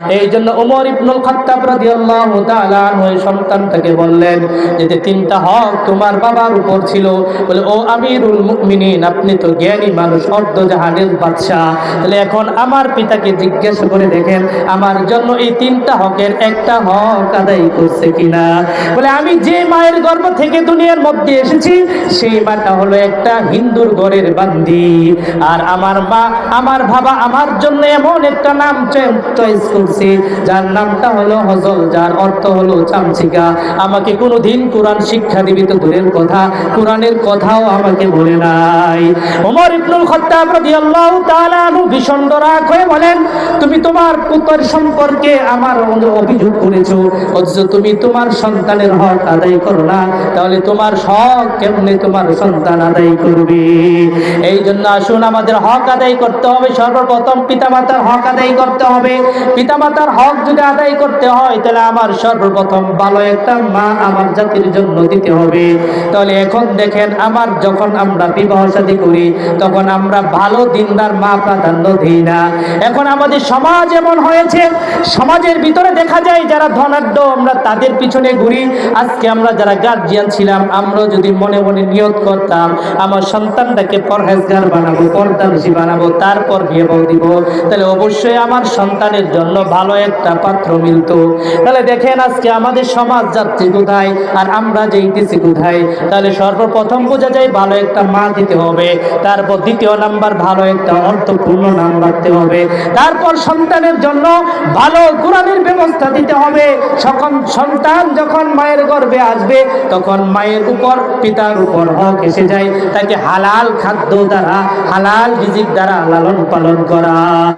এই জন্য ইবনুল খাত্তাব রাদিয়াল্লাহু তাআলা এই সন্তানটাকে বললেন যে তিনটা হক তোমার বাবার উপর ছিল। বলে, ও আমিরুল মুমিনিন, আপনি তো জ্ঞানী মানুষ অর্ধ জাহানের বাদশাহ। তাহলে এখন আমার পিতাকে জিজ্ঞেস করে দেখেন, আমার জন্য এই তিনটা হকের একটা হক আদায় করছে কিনা? বলে, আমি যে মায়ের গর্ভ থেকে দুনিয়ার মধ্যে এসেছি, সেই মাটা হলো একটা হিন্দুর ঘরের বান্দি। আর আমার মা, আমার বাবা আমার জন্য এমন একটা নাম চয়েস করছে যার নামটা হলো হজল, যার অর্থ হলো চামচিকা। আমাকে কোনো দিন কোরআন শিক্ষা দিবি তো দূরের কথা, কোরআনের কথাও আমাকে বলে নাই। ওমর ইবনুল খাত্তাব রাদিয়াল্লাহু তাআলা ভীষণ রাগ হয়ে বলেন, তুমি তোমার পুত্র সম্পর্কে আমার অভিযোগ করেছ। অথচ তুমি তোমার সন্তানের হক আদায় করো না। তাহলে তোমার হক কেমনে তোমার সন্তান আদায় করবে? এই জন্য আসুন, আমাদের হক আদায় করতে হবে। সর্বপ্রথম পিতামাতার হক আদায় করতে হবে। পিতামাতার হক যদি আদায় করতে হয়, তাহলে আমার সর্বপ্রথম ভালো একটা মা আমার জাতির জন্য দিতে হবে। তাহলে এখন দেখেন, আমার যখন আমরা বিবাহ শাদী করি, তখন আমরা ভালো দিনদার মা প্রাধান্য দিই না। এখন আমাদের সমাজ এমন হয়েছে, সমাজের ভিতরে দেখা যায় যারা ধনাঢ্য, আমরা তাদের পিছনে ঘুরি। আজকে আমরা যারা গার্জিয়ান ছিলাম আমরা যদি মনে মনে নিয়ত করতাম, আমার সন্তানটাকে পরহেজগার বানাবো পর্দানসী বানাবো, তারপর বিয়ে দিব। তাহলে অবশ্যই আমার সন্তানের জন্য ভালো একটা পাত্র মিলতো। তাহলে দেখেন আজকে আমাদের সমাজ যাচ্ছে কোথায়, আর আমরা যেইতেছি কোথায়, তাহলে সর্বপ্রথম বোঝা যায় ভালো একটা মা দিতে হবে, তারপর দ্বিতীয় নাম্বার ভালো একটা অর্থপূর্ণ নাম রাখতে হবে, তারপর সন্তানের জন্য ভালো কোরআনের ব্যবস্থা দিতে হবে। যখন সন্তান যখন মায়ের গর্ভে আসবে, তখন মায়ের উপর, পিতার উপর হক এসে যায়, তাকে হালাল খাদ্য দ্বারা, হালাল রিজিক দ্বারা লালন পালন করা।